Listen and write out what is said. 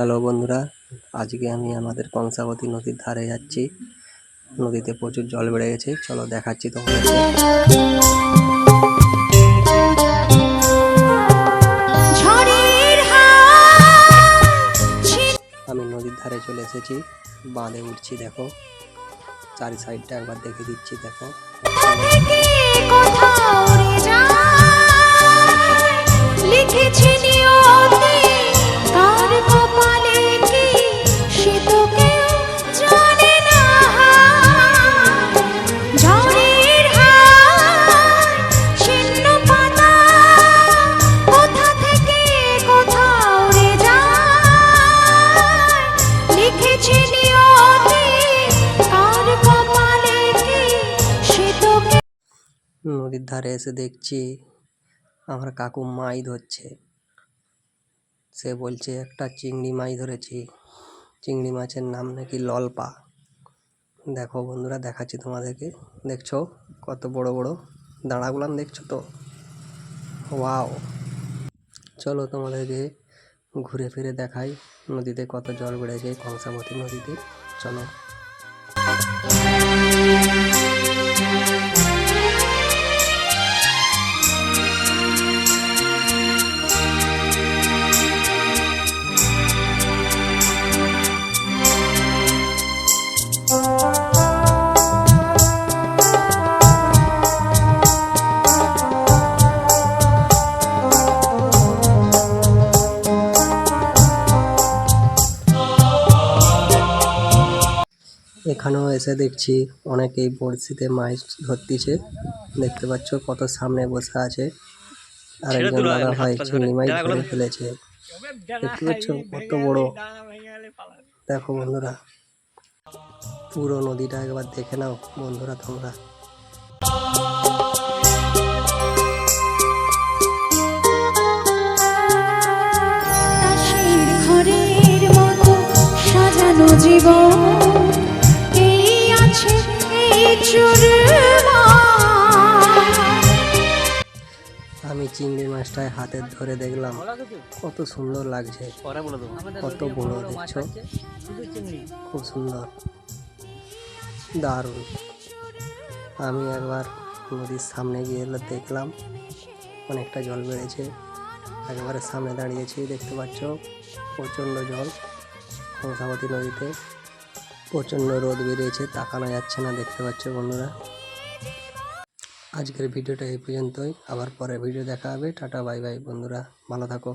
Hello বন্ধুরা আজকে আমি আমাদের কংসাবতী নদীর ধারে যাচ্ছি। নদীতে প্রচুর জল বেড়ে গেছে চলো দেখাচ্ছি ছিল আমি নদীর ধারে চলে এসেছি বাঁধে উঠছি দেখো। চারি সাইডটা একবার দেখে দিচ্ছি দেখো। নদীর ধারে এসে দেখছি আমার কাকু মাছ ধরছে। সে বলছে, একটা চিংড়ি মাছ ধরেছি। চিংড়ি মাছের নাম নাকি ললপা। দেখো বন্ধুরা, দেখাচ্ছি তোমাদেরকে। দেখছ কত বড় বড় দাঁড়াগুলাম দেখছ তো? ওয়াও! চলো তোমাদেরকে ঘুরে ফিরে দেখাই নদীতে কত জল বেড়েছে, কংসাবতী নদীতে। চলো। এখানেও এসে দেখছি অনেকেই বড়শিতে মাছ ধরতিছে। দেখতে পাচ্ছ কত সামনে বসে আছে। আর একজন দাদা ভাই চিংড়ি মাছ ধরে ফেলেছে। দেখতে পাচ্ছ কত বড়। দেখো বন্ধুরা পুরো নদীটা একবার দেখে নাও বন্ধুরা তোমরা। দাসের ঘরের মতো সাজানো জীবন। আমি চিংড়ি মাছটায় হাতে ধরে দেখলাম, কত সুন্দর লাগছে। কত বড় দেখছ? খুব সুন্দর। দারুণ। আমি একবার নদীর সামনে গিয়ে দেখলাম, অনেকটা জল বেড়েছে। একবারে সামনে দাঁড়িয়েছি, দেখতে পাচ্ছ প্রচণ্ড জল। কংসাবতী নদীতে। প্রচণ্ড রোদ বেরিয়েছে, তাকানো যাচ্ছে না, দেখতে পাচ্ছ বন্ধুরা। আজকের ভিডিওটা এই পর্যন্তই, আবার পরে ভিডিও দেখা হবে। টাটা, বাই বাই বন্ধুরা, ভালো থাকো।